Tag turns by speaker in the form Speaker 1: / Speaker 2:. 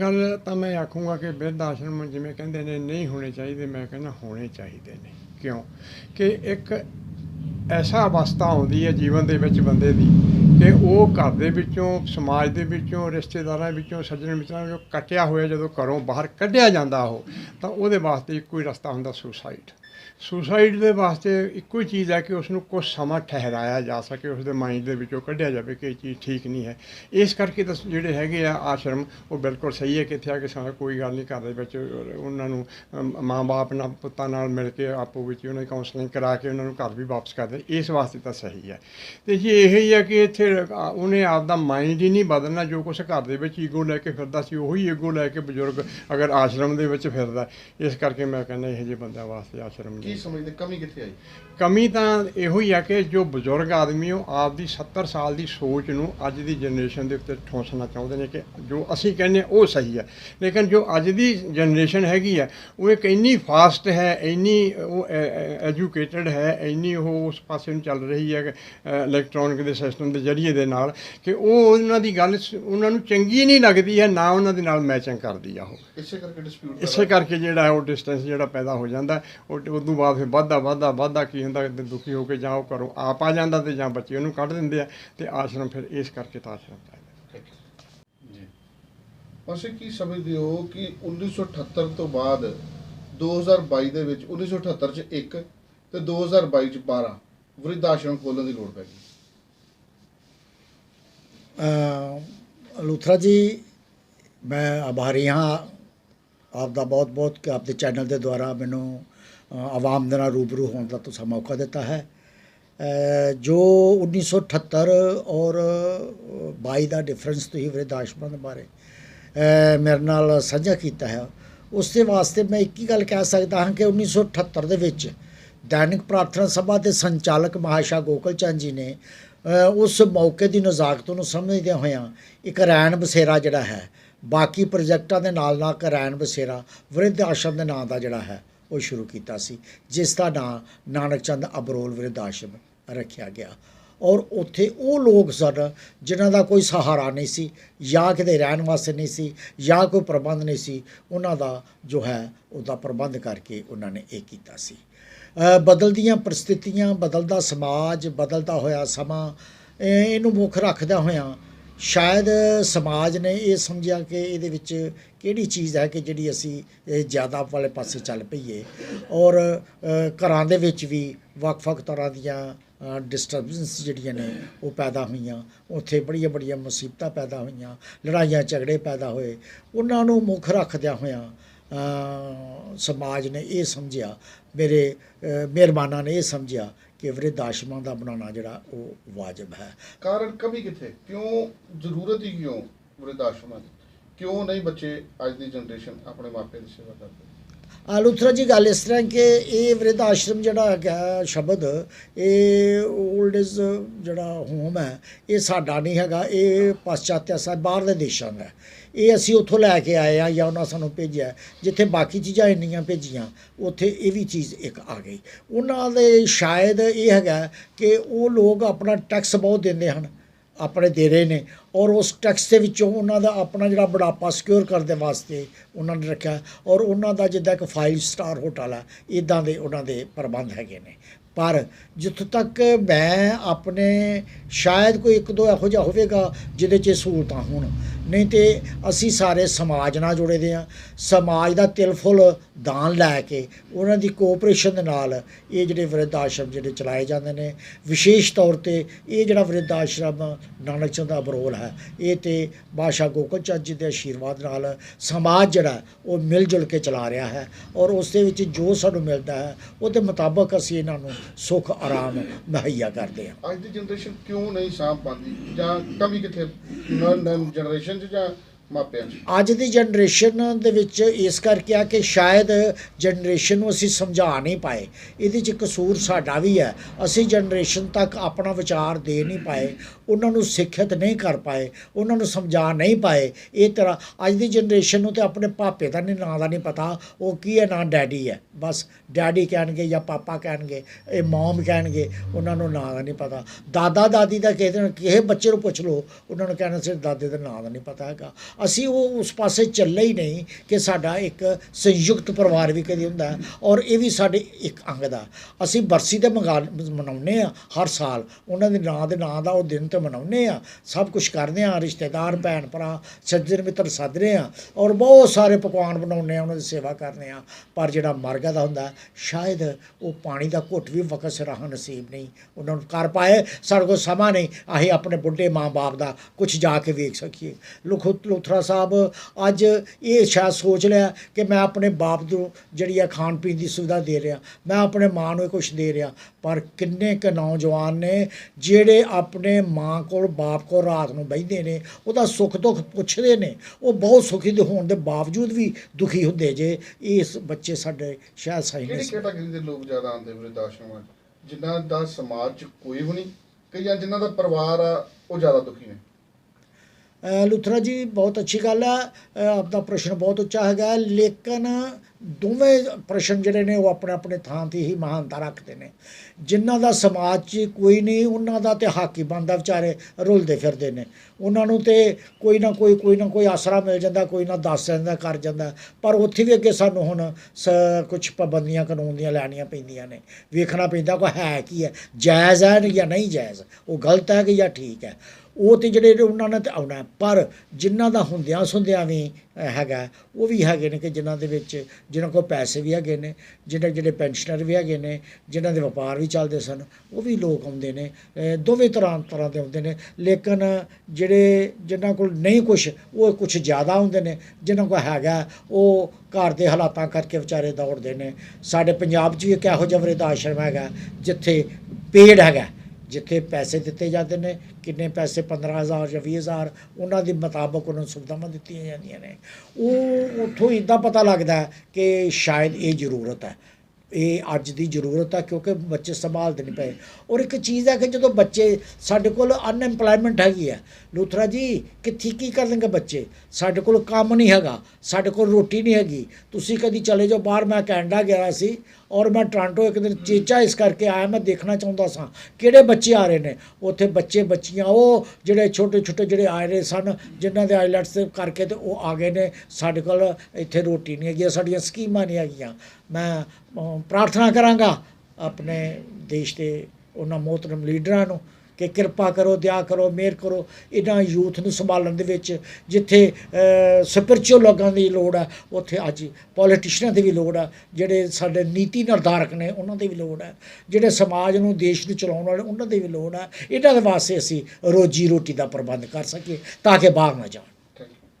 Speaker 1: ਗੱਲ ਤਾਂ ਮੈਂ ਆਖੂੰਗਾ ਕਿ ਬਿਰਧ ਆਸ਼ਰਮ ਜਿਵੇਂ ਕਹਿੰਦੇ ਨੇ, ਨਹੀਂ ਹੋਣੇ ਚਾਹੀਦੇ। ਮੈਂ ਕਹਿੰਦਾ ਹੋਣੇ ਚਾਹੀਦੇ ਨੇ। ਕਿਉਂ? ਕਿ ਇੱਕ ਐਸਾ ਅਵਸਥਾ ਆਉਂਦੀ ਹੈ ਜੀਵਨ ਦੇ ਵਿੱਚ ਬੰਦੇ ਦੀ ਕਿ ਉਹ ਘਰ ਦੇ ਵਿੱਚੋਂ, ਸਮਾਜ ਦੇ ਵਿੱਚੋਂ, ਰਿਸ਼ਤੇਦਾਰਾਂ ਵਿੱਚੋਂ, ਸੱਜਣ ਮਿੱਤਰਾਂ ਵਿੱਚੋਂ ਕੱਟਿਆ ਹੋਇਆ ਜਦੋਂ ਘਰੋਂ ਬਾਹਰ ਕੱਢਿਆ ਜਾਂਦਾ ਉਹ, ਤਾਂ ਉਹਦੇ ਵਾਸਤੇ ਇੱਕੋ ਹੀ ਰਸਤਾ ਹੁੰਦਾ ਸੁਸਾਈਡ ਸੁਸਾਈਡ ਦੇ ਵਾਸਤੇ ਇੱਕੋ ਹੀ ਚੀਜ਼ ਹੈ ਕਿ ਉਸ ਨੂੰ ਕੁਝ ਸਮਾਂ ਠਹਿਰਾਇਆ ਜਾ ਸਕੇ ਉਸ ਦੇ ਮਾਈਂਡ ਦੇ ਵਿੱਚੋਂ ਕੱਢਿਆ ਜਾਵੇ ਕਿ ਇਹ ਚੀਜ਼ ਠੀਕ ਨਹੀਂ ਹੈ। ਇਸ ਕਰਕੇ ਤਾਂ ਜਿਹੜੇ ਹੈਗੇ ਆ ਆਸ਼ਰਮ, ਉਹ ਬਿਲਕੁਲ ਸਹੀ ਹੈ ਕਿ ਇੱਥੇ ਆ ਕੇ ਸਾਨੂੰ ਕੋਈ ਗੱਲ ਨਹੀਂ, ਘਰ ਦੇ ਵਿੱਚ ਉਹਨਾਂ ਨੂੰ ਮਾਂ-ਬਾਪ ਨਾਲ, ਪੁੱਤਾਂ ਨਾਲ ਮਿਲ ਕੇ ਆਪੋ ਵਿੱਚ ਉਹਨਾਂ ਦੀ ਕਾਉਂਸਲਿੰਗ ਕਰਾ ਕੇ ਉਹਨਾਂ ਨੂੰ ਘਰ ਵੀ ਵਾਪਸ ਕਰਦੇ ਇਸ ਵਾਸਤੇ ਤਾਂ ਸਹੀ ਹੈ। ਤੇ ਜੀ ਇਹ ਹੀ ਹੈ ਕਿ ਇੱਥੇ ਆ- ਉਹਨੇ ਆਪਦਾ ਮਾਈਂਡ ਹੀ ਨਹੀਂ ਬਦਲਣਾ, ਜੋ ਕੁਛ ਘਰ ਦੇ ਵਿੱਚ ਈਗੋ ਲੈ ਕੇ ਫਿਰਦਾ ਸੀ, ਉਹੀ ਈਗੋ ਲੈ ਕੇ ਬਜ਼ੁਰਗ ਅਗਰ ਆਸ਼ਰਮ ਦੇ ਵਿੱਚ ਫਿਰਦਾ। ਇਸ ਕਰਕੇ ਮੈਂ ਕਹਿੰਦਾ ਇਹੋ ਜਿਹੇ ਬੰਦਿਆਂ ਵਾਸਤੇ ਆਸ਼ਰਮ
Speaker 2: ਕੀ ਸਮਝਦੇ? ਕਮੀ ਕਿੱਥੇ ਆਈ?
Speaker 1: ਕਮੀ ਤਾਂ ਇਹੋ ਹੀ ਆ ਕਿ ਜੋ ਬਜ਼ੁਰਗ ਆਦਮੀ ਉਹ ਆਪਦੀ 70 ਸਾਲ ਦੀ ਸੋਚ ਨੂੰ ਅੱਜ ਦੀ ਜਨਰੇਸ਼ਨ ਦੇ ਉੱਤੇ ਠੋਸਣਾ ਚਾਹੁੰਦੇ ਨੇ ਕਿ ਜੋ ਅਸੀਂ ਕਹਿੰਦੇ ਹਾਂ ਉਹ ਸਹੀ ਹੈ ਲੇਕਿਨ ਜੋ ਅੱਜ ਦੀ ਜਨਰੇਸ਼ਨ ਹੈਗੀ ਹੈ ਉਹ ਇੱਕ ਇੰਨੀ ਫਾਸਟ ਹੈ ਇੰਨੀ ਉਹ ਐਜੂਕੇਟਡ ਹੈ ਇੰਨੀ ਉਹ ਉਸ ਪਾਸੇ ਨੂੰ ਚੱਲ ਰਹੀ ਹੈ ਇਲੈਕਟ੍ਰੋਨਿਕ ਦੇ ਸਿਸਟਮ ਦੇ ਜ਼ਰੀਏ ਦੇ ਨਾਲ ਕਿ ਉਹ ਉਹਨਾਂ ਦੀ ਗੱਲ ਸ- ਉਹਨਾਂ ਨੂੰ ਚੰਗੀ ਨਹੀਂ ਲੱਗਦੀ ਹੈ ਨਾ ਉਹਨਾਂ ਦੇ ਨਾਲ ਮੈਚਿੰਗ ਕਰਦੀ ਆ ਉਹ।
Speaker 2: ਇਸੇ ਕਰਕੇ ਡਿਸਪਿਊਟ
Speaker 1: ਇਸੇ ਕਰਕੇ ਜਿਹੜਾ ਉਹ ਡਿਸਟੈਂਸ ਜਿਹੜਾ ਪੈਦਾ ਹੋ ਜਾਂਦਾ ਉਹ ਉਸ ਤੋਂ ਬਾਅਦ ਫਿਰ ਵੱਧਦਾ ਵੱਧਦਾ ਵੱਧਦਾ ਕੀ ਹੁੰਦਾ ਕਿ ਦੁਖੀ ਹੋ ਕੇ ਜਾਂ ਉਹ ਘਰੋਂ ਆਪ ਆ ਜਾਂਦਾ ਤੇ ਜਾਂ ਬੱਚੇ ਉਹਨੂੰ ਕੱਢ ਦਿੰਦੇ ਆ ਤੇ ਆਸ਼ਰਮ ਫਿਰ ਇਸ ਕਰਕੇ ਤਾਂ ਆਸ਼ਰਮ ਚਾਹੀਦਾ
Speaker 2: ਜੀ। ਅਸੀਂ ਕੀ ਸਮਝਦੇ ਹੋ ਕਿ 1978 ਤੋਂ ਬਾਅਦ 2022 ਦੇ ਵਿੱਚ 1978 ਚ ਇੱਕ ਤੇ 2022 ਚ 12 ਵਰਿੱਧ ਆਸ਼ਰਮ ਖੋਲਣ ਦੀ ਲੋੜ ਪੈ ਗਈ।
Speaker 3: ਅ, ਲੂਥਰਾ ਜੀ ਮੈਂ ਆਭਾਰੀ ਹਾਂ। ਆਪ ਦਾ ਬਹੁਤ ਬਹੁਤ ਕਿ ਆਪਦੇ ਚੈਨਲ ਦੇ ਦੁਆਰਾ ਮੈਨੂੰ ਆਵਾਮ ਦੇ ਨਾਲ ਰੂਬਰੂ ਹੋਣ ਦਾ ਤੁਸੀਂ ਮੌਕਾ ਦਿੱਤਾ ਹੈ। ਅ, ਜੋ 1978 ਔਰ 22 ਦਾ ਡਿਫਰੈਂਸ ਤੁਸੀਂ ਵਿਰਧ ਆਸ਼ਰਮਾਂ ਦੇ ਬਾਰੇ ਮੇਰੇ ਨਾਲ ਸਾਂਝਾ ਕੀਤਾ ਹੈ। ਉਸ ਦੇ ਵਾਸਤੇ ਮੈਂ ਇੱਕ ਹੀ ਗੱਲ ਕਹਿ ਸਕਦਾ ਹਾਂ ਕਿ 1978 ਦੇ ਵਿੱਚ ਦੈਨਿਕ ਪ੍ਰਾਰਥਨਾ ਸਭਾ ਦੇ ਸੰਚਾਲਕ ਮਹਾਸ਼ਾ ਗੋਕਲ ਚੰਦ ਜੀ ਨੇ ਉਸ ਮੌਕੇ ਦੀ ਨਜ਼ਾਕਤ ਨੂੰ ਸਮਝਦਿਆਂ ਹੋਇਆਂ ਇੱਕ ਰੈਣ ਬਸੇਰਾ ਜਿਹੜਾ ਹੈ ਬਾਕੀ ਪ੍ਰੋਜੈਕਟਾਂ ਦੇ ਨਾਲ ਨਾਲ ਇੱਕ ਰੈਣ ਬਸੇਰਾ ਵਿਰਧ ਆਸ਼ਰਮ ਦੇ ਨਾਂ ਦਾ ਜਿਹੜਾ ਹੈ ਉਹ ਸ਼ੁਰੂ ਕੀਤਾ ਸੀ, ਜਿਸ ਦਾ ਨਾਂ ਨਾਨਕ ਚੰਦ ਅਬਰੋਲ ਵਿਰਧ ਆਸ਼ਰਮ ਰੱਖਿਆ ਗਿਆ। ਔਰ ਉੱਥੇ ਉਹ ਲੋਕ ਸਨ ਜਿਨ੍ਹਾਂ ਦਾ ਕੋਈ ਸਹਾਰਾ ਨਹੀਂ ਸੀ, ਜਾਂ ਕਿਤੇ ਰਹਿਣ ਵਾਸਤੇ ਨਹੀਂ ਸੀ, ਜਾਂ ਕੋਈ ਪ੍ਰਬੰਧ ਨਹੀਂ ਸੀ। ਉਹਨਾਂ ਦਾ ਜੋ ਹੈ, ਉਹਦਾ ਪ੍ਰਬੰਧ ਕਰਕੇ ਉਹਨਾਂ ਨੇ ਇਹ ਕੀਤਾ ਸੀ। ਬਦਲਦੀਆਂ ਪਰਿਸਥਿਤੀਆਂ, ਬਦਲਦਾ ਸਮਾਜ, ਬਦਲਦਾ ਹੋਇਆ ਸਮਾਂ ਇਹਨੂੰ ਮੁੱਖ ਰੱਖਦਿਆਂ ਹੋਇਆਂ ਸ਼ਾਇਦ ਸਮਾਜ ਨੇ ਇਹ ਸਮਝਿਆ ਕਿ ਇਹਦੇ ਵਿੱਚ ਕਿਹੜੀ ਚੀਜ਼ ਹੈ ਕਿ ਜਿਹੜੀ ਅਸੀਂ ਇਹ ਜ਼ਿਆਦਾ ਵਾਲੇ ਪਾਸੇ ਚੱਲ ਪਈਏ ਔਰ ਘਰਾਂ ਦੇ ਵਿੱਚ ਵੀ ਵੱਖ-ਵੱਖ ਤਰ੍ਹਾਂ ਦੀਆਂ ਡਿਸਟਰਬੈਂਸ ਜਿਹੜੀਆਂ ਨੇ ਉਹ ਪੈਦਾ ਹੋਈਆਂ ਉੱਥੇ ਬੜੀਆਂ ਬੜੀਆਂ ਮੁਸੀਬਤਾਂ ਪੈਦਾ ਹੋਈਆਂ ਲੜਾਈਆਂ ਝਗੜੇ ਪੈਦਾ ਹੋਏ ਉਹਨਾਂ ਨੂੰ ਮੁੱਖ ਰੱਖਦਿਆਂ ਹੋਇਆਂ ਸਮਾਜ ਨੇ ਇਹ ਸਮਝਿਆ ਮੇਰੇ ਮਿਹਰਬਾਨਾਂ ਨੇ ਇਹ ਸਮਝਿਆ ਕਿ ਵਿਰਧ ਆਸ਼ਰਮਾਂ ਦਾ ਬਣਾਉਣਾ ਜਿਹੜਾ ਉਹ ਵਾਜਬ ਹੈ।
Speaker 2: ਕਾਰਨ ਕਮੀ ਕਿੱਥੇ? ਕਿਉਂ ਜ਼ਰੂਰਤ ਹੀ ਕਿਉਂ ਵਰਿੱਧ ਆਸ਼ਰਮਾਂ ਦੀ? ਕਿਉਂ ਨਹੀਂ ਬੱਚੇ ਅੱਜ ਦੀ ਜਨਰੇਸ਼ਨ ਆਪਣੇ ਮਾਪਿਆਂ ਦੀ ਸੇਵਾ ਕਰਦੇ?
Speaker 3: ਆਲੂਥਰਾ ਜੀ ਗੱਲ ਇਸ ਤਰ੍ਹਾਂ ਕਿ ਇਹ ਵ੍ਰਿਧ ਆਸ਼ਰਮ ਜਿਹੜਾ ਹੈਗਾ ਸ਼ਬਦ, ਇਹ 올ਡ ਇਜ਼ ਜਿਹੜਾ ਹੋਮ ਹੈ, ਇਹ ਸਾਡਾ ਨਹੀਂ ਹੈਗਾ, ਇਹ ਪਾਸ਼ਚਾਤਿਆ ਸਾਹਿਬ ਬਾਹਰ ਦੇ ਦੇਸ਼ਾਂ ਦਾ ਇਹ ਅਸੀਂ ਉੱਥੋਂ ਲੈ ਕੇ ਆਏ ਆ ਜਾਂ ਉਹਨਾਂ ਸਾਨੂੰ ਭੇਜਿਆ ਜਿੱਥੇ ਬਾਕੀ ਚੀਜ਼ਾਂ ਇੰਨੀਆਂ ਭੇਜੀਆਂ, ਉੱਥੇ ਇਹ ਵੀ ਚੀਜ਼ ਇੱਕ ਆ ਗਈ। ਉਹਨਾਂ ਦੇ ਸ਼ਾਇਦ ਇਹ ਹੈਗਾ ਕਿ ਉਹ ਲੋਕ ਆਪਣਾ ਟੈਕਸ ਬਹੁਤ ਦਿੰਦੇ ਹਨ। ਆਪਣੇ ਦੇ ਰਹੇ ਨੇ ਔਰ ਉਸ ਟੈਕਸ ਦੇ ਵਿੱਚੋਂ ਉਹਨਾਂ ਦਾ ਆਪਣਾ ਜਿਹੜਾ ਬੁਢਾਪਾ ਸਿਕਿਉਰ ਕਰਨ ਵਾਸਤੇ ਉਹਨਾਂ ਨੇ ਰੱਖਿਆ ਔਰ ਉਹਨਾਂ ਦਾ ਜਿੱਦਾਂ ਇੱਕ 5 ਸਟਾਰ ਹੋਟਲ ਆ ਇਦਾਂ ਦੇ ਉਹਨਾਂ ਦੇ ਪ੍ਰਬੰਧ ਹੈਗੇ ਨੇ। ਪਰ ਜਿੱਥੋਂ ਤੱਕ ਮੈਂ ਆਪਣੇ, ਸ਼ਾਇਦ ਕੋਈ ਇੱਕ ਦੋ ਇਹੋ ਜਿਹਾ ਹੋਵੇਗਾ ਜਿਹਦੇ 'ਚ ਇਹ ਸਹੂਲਤਾਂ ਹੋਣ। ਨਹੀਂ ਤੇ ਅਸੀਂ ਸਾਰੇ ਸਮਾਜ ਨਾਲ ਜੁੜੇ ਦੇ ਆ ਸਮਾਜ ਦਾ ਤਿਲ ਫੁੱਲ ਦਾਨ ਲੈ ਕੇ ਉਹਨਾਂ ਦੀ ਕੋਆਪਰੇਸ਼ਨ ਦੇ ਨਾਲ ਇਹ ਜਿਹੜੇ ਵਿਰਧ ਆਸ਼ਰਮ ਜਿਹੜੇ ਚਲਾਏ ਜਾਂਦੇ ਨੇ, ਵਿਸ਼ੇਸ਼ ਤੌਰ ਤੇ ਇਹ ਜਿਹੜਾ ਵਿਰਧ ਆਸ਼ਰਮ ਨਾਨਕ ਚੰਦ ਦਾ ਬਰੋਲ ਹੈ, ਇਹ ਤੇ ਬਾਦਸ਼ਾਹ ਗੋਕਲ ਚੰਦ ਜੀ ਦੇ ਆਸ਼ੀਰਵਾਦ ਨਾਲ ਸਮਾਜ ਜਿਹੜਾ ਉਹ ਮਿਲ ਜੁਲ ਕੇ ਚਲਾ ਰਿਹਾ ਹੈ ਔਰ ਉਸ ਦੇ ਵਿੱਚ ਜੋ ਸਾਨੂੰ ਮਿਲਦਾ ਹੈ ਉਹਦੇ ਮੁਤਾਬਕ ਅਸੀਂ ਇਹਨਾਂ ਨੂੰ ਸੁੱਖ, ਆਰਾਮ, ਮੁਹੱਈਆ ਕਰਦੇ ਹਾਂ।
Speaker 2: ਅੱਜ ਦੀ ਜਨਰੇਸ਼ਨ ਕਿਉਂ ਨਹੀਂ ਸਾਂਭ ਪਾਉਂਦੀ ਜਾਂ ਕਮੀ ਕਿੱਥੇ ਨਵ ਜਨਰੇਸ਼ਨ ਚ ਜਾਂ ਮਾਪਿਆਂ ਚ
Speaker 3: ਅੱਜ ਦੀ ਜਨਰੇਸ਼ਨ ਦੇ ਵਿੱਚ ਇਸ ਕਰਕੇ ਆ ਕਿ ਸ਼ਾਇਦ ਜਨਰੇਸ਼ਨ ਨੂੰ ਅਸੀਂ ਸਮਝਾ ਨਹੀਂ ਪਾਏ। ਇਹਦੇ 'ਚ ਕਸੂਰ ਸਾਡਾ ਵੀ ਹੈ। ਅਸੀਂ ਜਨਰੇਸ਼ਨ ਤੱਕ ਆਪਣਾ ਵਿਚਾਰ ਦੇ ਨਹੀਂ ਪਾਏ। ਉਹਨਾਂ ਨੂੰ ਸਿੱਖਿਅਤ ਨਹੀਂ ਕਰ ਪਾਏ। ਉਹਨਾਂ ਨੂੰ ਸਮਝਾ ਨਹੀਂ ਪਾਏ। ਇਹ ਤਰ੍ਹਾਂ ਅੱਜ ਦੀ ਜਨਰੇਸ਼ਨ ਨੂੰ ਤੇ ਆਪਣੇ ਪਾਪੇ ਦਾ ਨਹੀਂ ਨਾਂ ਦਾ ਨਹੀਂ ਪਤਾ। ਉਹ ਕੀ ਹੈ? ਨਾਂ ਡੈਡੀ ਹੈ। ਬਸ ਡੈਡੀ ਕਹਿਣਗੇ ਜਾਂ ਪਾਪਾ ਕਹਿਣਗੇ, ਇਹ ਮਮ ਕਹਿਣਗੇ। ਉਹਨਾਂ ਨੂੰ ਨਾਂ ਦਾ ਨਹੀਂ ਪਤਾ। ਦਾਦਾ ਦਾਦੀ ਦਾ ਕਿਸੇ ਦਿਨ ਕਿਸੇ ਬੱਚੇ ਨੂੰ ਪੁੱਛ ਲਓ। ਉਹਨਾਂ ਨੂੰ ਕਹਿਣਾ ਸਿਰ ਦਾਦੇ ਦਾ ਨਾਂ ਦਾ ਨਹੀਂ ਪਤਾ ਹੈਗਾ। ਅਸੀਂ ਉਹ ਉਸ ਪਾਸੇ ਚੱਲੇ ਹੀ ਨਹੀਂ ਕਿ ਸਾਡਾ ਇੱਕ ਸੰਯੁਕਤ ਪਰਿਵਾਰ ਵੀ ਕਦੇ ਹੁੰਦਾ ਔਰ ਇਹ ਵੀ ਸਾਡੇ ਇੱਕ ਅੰਗ ਦਾ। ਅਸੀਂ ਬਰਸੀ ਤੇ ਮੰਗਾ ਮਨਾਉਂਦੇ ਆ ਹਰ ਸਾਲ। ਉਹਨਾਂ ਦੇ ਨਾਂ ਦੇ ਨਾਂ ਦਾ ਉਹ ਦਿਨ ਤੇ ਮਨਾਉਂਦੇ ਆ ਸਭ ਕੁਝ ਕਰਦੇ ਆ ਰਿਸ਼ਤੇਦਾਰ ਭੈਣ ਭਰਾ ਸੱਜਣ ਮਿੱਤਰ ਸੱਦਦੇ ਆ ਔਰ ਬਹੁਤ ਸਾਰੇ ਪਕਵਾਨ ਬਣਾਉਂਦੇ ਆ ਉਹਨਾਂ ਦੀ ਸੇਵਾ ਕਰਦੇ ਆ ਪਰ ਜਿਹੜਾ ਮਰ ਗਿਆ ਦਾ ਹੁੰਦਾ, ਸ਼ਾਇਦ ਉਹ ਪਾਣੀ ਦਾ ਘੁੱਟ ਵੀ ਵਕਤ ਸਰਾਹ ਨਸੀਬ ਨਹੀਂ। ਉਹਨਾਂ ਨੂੰ ਕਰ ਪਾਏ, ਸਾਡੇ ਕੋਲ ਸਮਾਂ ਨਹੀਂ। ਅਸੀਂ ਆਪਣੇ ਬੁੱਢੇ ਮਾਂ-ਬਾਪ ਦਾ ਕੁਝ ਜਾ ਕੇ ਵੇਖ ਸਕੀਏ। ਲੁਖ ਲੁਥਰਾ ਸਾਹਿਬ ਅੱਜ ਇਹ ਸ਼ਾਇਦ ਸੋਚ ਲਿਆ ਕਿ ਮੈਂ ਆਪਣੇ ਬਾਪ ਨੂੰ ਜਿਹੜੀ ਆ ਖਾਣ ਪੀਣ ਦੀ ਸੁਵਿਧਾ ਦੇ ਰਿਹਾ ਮੈਂ ਆਪਣੇ ਮਾਂ ਨੂੰ ਕੁਝ ਦੇ ਰਿਹਾ ਪਰ ਕਿੰਨੇ ਕ ਨੌਜਵਾਨ ਨੇ ਜਿਹੜੇ ਆਪਣੇ ਮਾਂ ਕੋਲ ਬਾਪ ਕੋਲ ਰਾਤ ਨੂੰ ਬਹਿੰਦੇ ਨੇ ਉਹਦਾ ਸੁੱਖ ਦੁੱਖ ਪੁੱਛਦੇ ਨੇ ਉਹ ਬਹੁਤ ਸੁਖੀ ਦੇ ਹੋਣ ਦੇ ਬਾਵਜੂਦ ਵੀ ਦੁਖੀ ਹੁੰਦੇ ਜੇ ਇਸ ਬੱਚੇ ਸਾਡੇ ਸ਼ਾਇਦ ਸਹੀ
Speaker 2: ਕਿਹੜੀ
Speaker 3: ਨਹੀਂ
Speaker 2: ਕੈਟਾਗਰੀ ਦੇ ਲੋਕ ਜ਼ਿਆਦਾ ਆਉਂਦੇ ਵਿਰਧ ਆਸ਼ਰਮਾਂ ਜਿਨ੍ਹਾਂ ਦਾ ਸਮਾਜ 'ਚ ਕੋਈ ਵੀ ਨਹੀਂ ਕਈਆਂ ਜਿਨ੍ਹਾਂ ਦਾ ਪਰਿਵਾਰ ਆ ਉਹ ਜ਼ਿਆਦਾ ਦੁਖੀ ਨੇ।
Speaker 3: ਲੁਥਰਾ ਜੀ, ਬਹੁਤ ਅੱਛੀ ਗੱਲ ਹੈ ਆਪਦਾ ਪ੍ਰਸ਼ਨ ਬਹੁਤ ਉੱਚਾ ਹੈਗਾ। ਲੇਕਿਨ ਦੋਵੇਂ ਪ੍ਰਸ਼ਨ ਜਿਹੜੇ ਨੇ, ਉਹ ਆਪਣੇ ਆਪਣੇ ਥਾਂ ਤੇ ਹੀ ਮਹਾਨਤਾ ਰੱਖਦੇ ਨੇ। ਜਿਨ੍ਹਾਂ ਦਾ ਸਮਾਜ 'ਚ ਕੋਈ ਨਹੀਂ, ਉਹਨਾਂ ਦਾ ਤੇ ਹਾਕੀ ਬੰਦਾ ਵਿਚਾਰੇ ਰੁਲਦੇ ਫਿਰਦੇ ਨੇ। ਉਹਨਾਂ ਨੂੰ ਤੇ ਕੋਈ ਨਾ ਕੋਈ ਕੋਈ ਨਾ ਕੋਈ ਆਸਰਾ ਮਿਲ ਜਾਂਦਾ, ਕੋਈ ਨਾ ਦੱਸ ਜਾਂਦਾ ਕਰ ਜਾਂਦਾ। ਪਰ ਉੱਥੇ ਵੀ ਅੱਗੇ ਸਾਨੂੰ ਹੁਣ ਕੁਝ ਪਾਬੰਦੀਆਂ, ਕਾਨੂੰਨ ਦੀਆਂ ਲੈਣੀਆਂ ਪੈਂਦੀਆਂ ਨੇ। ਵੇਖਣਾ ਪੈਂਦਾ ਕੋਈ ਹੈ ਕੀ ਹੈ, ਜਾਇਜ਼ ਹੈ ਜਾਂ ਨਹੀਂ ਜਾਇਜ਼। ਉਹ ਗਲਤ ਹੈ ਕਿ ਜਾਂ ਠੀਕ ਹੈ। ਉਹ ਤੇ ਜਿਹੜੇ ਉਹਨਾਂ ਨੇ ਤੇ ਆਉਣਾ ਪਰ ਜਿਨ੍ਹਾਂ ਦਾ ਹੁੰਦਿਆਂ ਸੁੰਦਿਆਂ ਵੀ ਹੈਗਾ, ਉਹ ਵੀ ਹੈਗੇ ਨੇ ਕਿ ਜਿਨ੍ਹਾਂ ਦੇ ਵਿੱਚ ਜਿਨ੍ਹਾਂ ਕੋਲ ਪੈਸੇ ਵੀ ਹੈਗੇ ਨੇ, ਜਿਹੜੇ ਜਿਹੜੇ ਪੈਨਸ਼ਨਰ ਵੀ ਹੈਗੇ ਨੇ, ਜਿਨ੍ਹਾਂ ਦੇ ਵਪਾਰ ਵੀ ਚੱਲਦੇ ਸਨ, ਉਹ ਵੀ ਲੋਕ ਆਉਂਦੇ ਨੇ ਦੋਵੇਂ ਤਰ੍ਹਾਂ ਤਰ੍ਹਾਂ ਦੇ ਆਉਂਦੇ ਨੇ। ਲੇਕਿਨ ਜਿਹੜੇ ਜਿਨ੍ਹਾਂ ਕੋਲ ਨਹੀਂ ਕੁਝ ਉਹ ਕੁਝ ਜ਼ਿਆਦਾ ਹੁੰਦੇ ਨੇ, ਜਿਨ੍ਹਾਂ ਕੋਲ ਹੈਗਾ, ਉਹ ਘਰ ਦੇ ਹਾਲਾਤਾਂ ਕਰਕੇ ਵਿਚਾਰੇ ਦੌੜਦੇ ਨੇ। ਸਾਡੇ ਪੰਜਾਬ 'ਚ ਵੀ ਇੱਕ ਇਹੋ ਜਿਹਾ ਵਰਿਧ ਆਸ਼ਰਮ ਹੈਗਾ, ਜਿੱਥੇ ਪੇੜ ਹੈਗਾ। ਜਿੱਥੇ ਪੈਸੇ ਦਿੱਤੇ ਜਾਂਦੇ ਨੇ, ਕਿੰਨੇ ਪੈਸੇ 15000 ਜਾਂ 20000 ਉਹਨਾਂ ਦੇ ਮੁਤਾਬਕ ਉਹਨਾਂ ਨੂੰ ਸੁਵਿਧਾਵਾਂ ਦਿੱਤੀਆਂ ਜਾਂਦੀਆਂ ਨੇ। ਉਹ ਉੱਥੋਂ ਇਦਾਂ ਪਤਾ ਲੱਗਦਾ ਕਿ ਸ਼ਾਇਦ ਇਹ ਜ਼ਰੂਰਤ ਹੈ। ਇਹ ਅੱਜ ਦੀ ਜ਼ਰੂਰਤ ਆ, ਕਿਉਂਕਿ ਬੱਚੇ ਸੰਭਾਲਦੇ ਨਹੀਂ ਪਏ। ਔਰ ਇੱਕ ਚੀਜ਼ ਹੈ ਕਿ ਜਦੋਂ ਬੱਚੇ ਸਾਡੇ ਕੋਲ ਅਨਐਮਪਲੋਇਮੈਂਟ ਹੈਗੀ ਹੈ ਲੂਥਰਾ ਜੀ, ਕਿੱਥੇ ਕੀ ਕਰਨਗੇ ਬੱਚੇ? ਸਾਡੇ ਕੋਲ ਕੰਮ ਨਹੀਂ ਹੈਗਾ, ਸਾਡੇ ਕੋਲ ਰੋਟੀ ਨਹੀਂ ਹੈਗੀ। ਤੁਸੀਂ ਕਦੀ ਚਲੇ ਜਾਓ ਬਾਹਰ, ਮੈਂ ਕੈਨੇਡਾ ਗਿਆ ਸੀ, ਔਰ ਮੈਂ ਟੋਰਾਂਟੋ ਇੱਕ ਦਿਨ ਚੇਚਾ ਇਸ ਕਰਕੇ ਆਇਆ, ਮੈਂ ਦੇਖਣਾ ਚਾਹੁੰਦਾ ਸਾਂ, ਕਿਹੜੇ ਬੱਚੇ ਆ ਰਹੇ ਨੇ? ਉੱਥੇ ਬੱਚੇ ਬੱਚੀਆਂ, ਉਹ ਜਿਹੜੇ ਛੋਟੇ ਛੋਟੇ ਜਿਹੜੇ ਆ ਰਹੇ ਸਨ, ਜਿਨ੍ਹਾਂ ਦੇ ਆਈਲੈਟਸ ਕਰਕੇ ਤੇ ਉਹ ਆ ਗਏ ਨੇ, ਸਾਡੇ ਕੋਲ ਇੱਥੇ ਰੋਟੀ ਨਹੀਂ ਹੈਗੀ, ਸਾਡੀਆਂ ਸਕੀਮਾਂ ਨਹੀਂ ਹੈਗੀਆਂ। ਮੈਂ ਪ੍ਰਾਰਥਨਾ ਕਰਾਂਗਾ ਆਪਣੇ ਦੇਸ਼ ਦੇ ਉਹਨਾਂ ਮੋਹਤਰਮ ਲੀਡਰਾਂ ਨੂੰ ਕਿ ਕਿਰਪਾ ਕਰੋ, ਦਇਆ ਕਰੋ, ਮਿਹਰ ਕਰੋ ਇਹਨਾਂ ਯੂਥ ਨੂੰ ਸੰਭਾਲਣ ਦੇ ਵਿੱਚ ਜਿੱਥੇ ਸਪਿਰਚੁਅਲ ਲੋਕਾਂ ਦੀ ਲੋੜ ਹੈ, ਉੱਥੇ ਅੱਜ ਪੋਲੀਟੀਸ਼ੀਅਨਾਂ ਦੀ ਵੀ ਲੋੜ ਹੈ, ਜਿਹੜੇ ਸਾਡੇ ਨੀਤੀ ਨਿਰਧਾਰਕ ਨੇ ਉਹਨਾਂ ਦੀ ਵੀ ਲੋੜ ਹੈ, ਜਿਹੜੇ ਸਮਾਜ ਨੂੰ, ਦੇਸ਼ ਨੂੰ ਚਲਾਉਣ ਵਾਲੇ ਉਹਨਾਂ ਦੀ ਵੀ ਲੋੜ ਹੈ, ਇਹਨਾਂ ਦੇ ਵਾਸਤੇ ਅਸੀਂ ਰੋਜੀ ਰੋਟੀ ਦਾ ਪ੍ਰਬੰਧ ਕਰ ਸਕੀਏ ਤਾਂ ਕਿ ਬਾਹਰ ਨਾ ਜਾਣ।